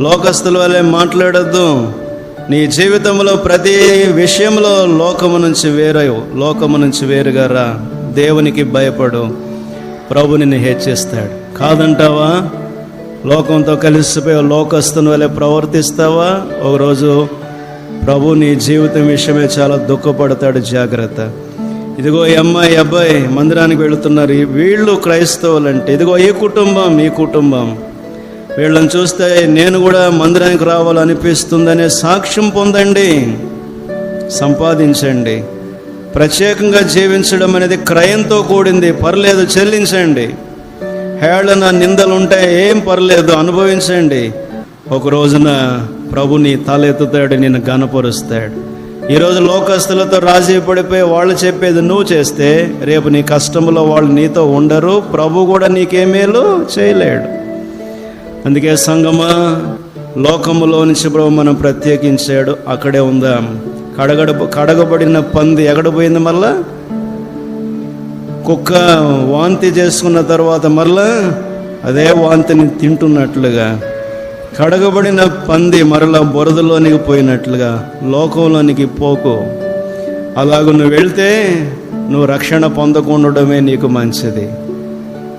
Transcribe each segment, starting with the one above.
లోకస్తుల వలె మాట్లాడద్దు. నీ జీవితంలో ప్రతి విషయంలో లోకము నుంచి వేరే లోకము నుంచి వేరుగా రా దేవునికి భయపడు. ప్రభు నిన్ను హెచ్చిస్తాడు. కాదంటావా? లోకంతో కలిసిపోయి లోకస్తుని వలె ప్రవర్తిస్తావా? ఒకరోజు ప్రభు నీ జీవితం విషయమే చాలా దుఃఖపడతాడు. జాగ్రత్త. ఇదిగో ఈ అమ్మాయి అబ్బాయి మందిరానికి వెళుతున్నారు. వీళ్ళు క్రైస్తవులు అంటే ఇదిగో ఈ కుటుంబం ఈ కుటుంబం. వీళ్ళని చూస్తే నేను కూడా మందిరానికి రావాలనిపిస్తుందనే సాక్ష్యం పొందండి. సంపాదించండి. ప్రత్యేకంగా జీవించడం అనేది క్రయంతో కూడింది. పర్లేదు చెల్లించండి. హేళన నిందలు ఉంటే ఏం పర్లేదు అనుభవించండి. ఒక రోజున ప్రభుని తలెత్తుతాడు నిన్ను గనపరుస్తాడు ఈరోజు లోకస్తులతో రాజీ పడిపోయి వాళ్ళు చెప్పేది నువ్వు చేస్తే రేపు నీ కష్టంలో వాళ్ళు నీతో ఉండరు ప్రభు కూడా నీకేమేలు చేయలేడు. అందుకే సంగమా లోకములో నుంచి ప్రభు మనం ప్రత్యేకించాడు. అక్కడే ఉందాం? కడగడ కడగబడిన పంది ఎగడపోయింది మళ్ళా కుక్క వాంతి చేసుకున్న తర్వాత మరలా అదే వాంతిని తింటున్నట్లుగా. కడగబడిన పంది మరలా బురదలోనికి పోయినట్లుగా లోకంలోనికి పోకు. అలాగ నువ్వు వెళ్తే నువ్వు రక్షణ పొందకుండడమే నీకు మంచిది.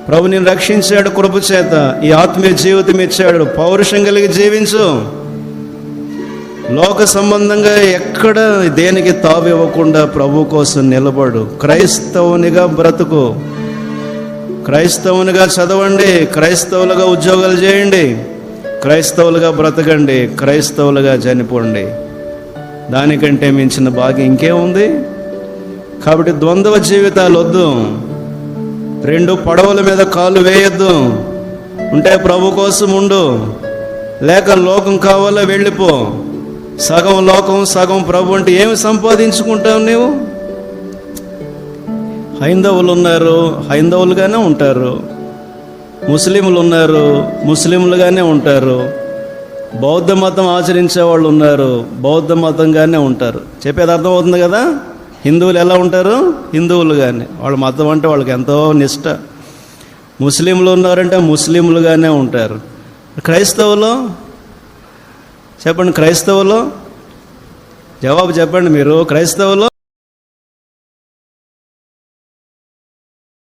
ప్రభు నేను రక్షించాడు కృప చేత. ఈ ఆత్మీయ జీవితం ఇచ్చాడు. పౌరుషం కలిగి జీవించు. లోక సంబంధంగా ఎక్కడ దేనికి తావు ఇవ్వకుండా ప్రభు కోసం నిలబడు. క్రైస్తవునిగా బ్రతుకు. క్రైస్తవునిగా చదవండి. క్రైస్తవులుగా ఉద్యోగాలు చేయండి. క్రైస్తవులుగా బ్రతకండి. క్రైస్తవులుగా చనిపోండి. దానికంటే మించిన భాగ్యం ఇంకేముంది? కాబట్టి ద్వంద్వ జీవితాలు వద్దు. రెండు పడవల మీద కాలు వేయొద్దు. ఉంటే ప్రభు కోసం ఉండు. లేక లోకం కావాలో వెళ్ళిపో. సగం లోకం సగం ప్రభు అంటే ఏమి సంపాదించుకుంటావు నీవు? హైందవులు ఉన్నారు హైందవులుగానే ఉంటారు. ముస్లింలు ఉన్నారు ముస్లింలుగానే ఉంటారు. బౌద్ధ మతం ఆచరించే వాళ్ళు ఉన్నారు బౌద్ధ మతంగానే ఉంటారు. చెప్పేది అర్థమవుతుంది కదా? హిందువులు ఎలా ఉంటారు? హిందువులుగానే వాళ్ళ మతం అంటే వాళ్ళకి ఎంతో నిష్ట. ముస్లింలు ఉన్నారంటే ముస్లింలుగానే ఉంటారు. క్రైస్తవులు? చెప్పండి క్రైస్తవులు? జవాబు చెప్పండి మీరు. క్రైస్తవులు?